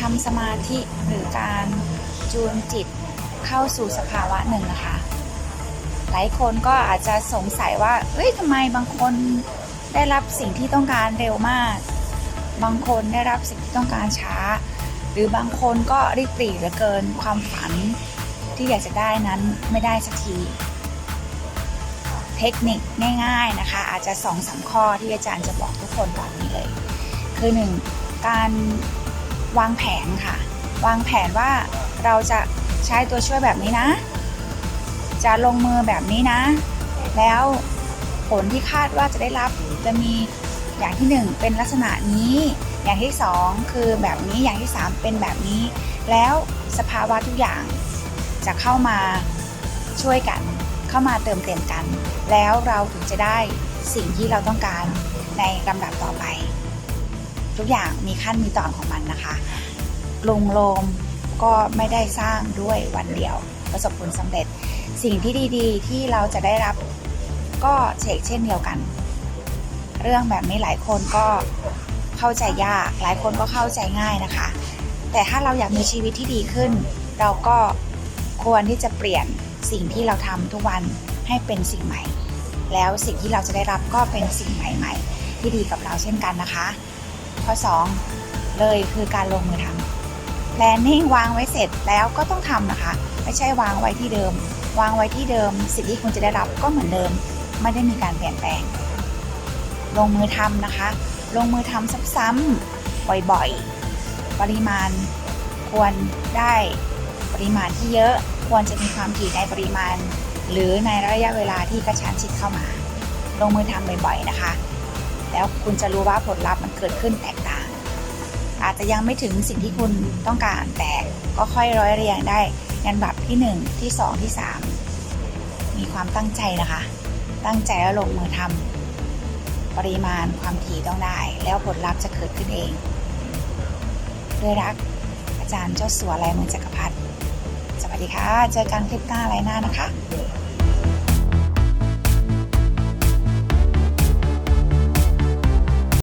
ทำสมาธิหรือการจูนจิตเข้าสู่สภาวะหนึ่งนะคะ หลายคนก็อาจจะสงสัยว่า เอ้ยทำไมบางคนได้รับสิ่งที่ต้องการเร็วมาก บางคนได้รับสิ่งที่ต้องการช้า หรือบางคนก็รีบปรีเหลือเกินความฝันที่อยากจะได้นั้นไม่ได้สักทีเทคนิคง่ายๆนะคะ อาจจะสองสามข้อที่อาจารย์จะบอกทุกคนตอนนี้เลย คือหนึ่งการ วางแผนค่ะ วางแผนว่าเราจะใช้ตัวช่วยแบบนี้นะ จะลงมือแบบนี้นะ แล้วผลที่คาดว่าจะได้รับจะมีอย่างที่หนึ่งเป็นลักษณะนี้ อย่างที่สองคือแบบนี้อย่างที่สามเป็นแบบนี้ แล้วสภาวะทุกอย่างจะเข้ามาช่วยกันเข้ามาเติมเต็มกัน แล้วเราถึงจะได้สิ่งที่เราต้องการในลำดับต่อไป ทุกอย่างมีขั้นมีตอนของมันนะคะกรุงโรมก็ไม่ได้สร้างด้วยวันเดียว ประสบผลสำเร็จ สิ่งที่ดีๆ ที่เราจะได้รับก็เชกเช่นเดียวกัน เรื่องแบบนี้หลายคนก็เข้าใจยาก หลายคนก็เข้าใจง่ายนะคะ แต่ถ้าเราอยากมีชีวิตที่ดีขึ้น เราก็ควรที่จะเปลี่ยนสิ่งที่เราทำทุกวันให้เป็นสิ่งใหม่ แล้วสิ่งที่เราจะได้รับก็เป็นสิ่งใหม่ ๆ ที่ดีกับเราเช่นกันนะคะ ข้อ 2 เลยคือการลงมือทำ planning วางไว้เสร็จแล้วก็ต้องทำนะคะ ไม่ใช่วางไว้ที่เดิม วางไว้ที่เดิม สิ่งที่คุณจะได้รับก็เหมือนเดิม ไม่ได้มีการเปลี่ยนแปลง ลงมือทำนะคะ ลงมือทำซ้ำๆบ่อยๆ ปริมาณควรได้ปริมาณที่เยอะควรจะมีความถี่ในปริมาณ หรือในระยะเวลาที่กระชั้นชิดเข้ามา ลงมือทำบ่อยๆนะคะ แล้วคุณจะรู้ว่าผลลัพธ์มันเกิดขึ้นแตกต่าง อาจจะยังไม่ถึงสิ่งที่คุณต้องการแต่ก็ค่อยร้อยเรียงได้ยันดับที่ 1 ที่ 2 ที่ 3 มีความตั้งใจนะคะ ตั้งใจแล้วลงมือทำปริมาณความถี่ต้องได้ แล้วผลลัพธ์จะเกิดขึ้นเองด้วยรัก อาจารย์เจ้าสัวลายมือจักรพรรดิสวัสดีค่ะ เจอกันคลิปหน้าไรหน้านะคะ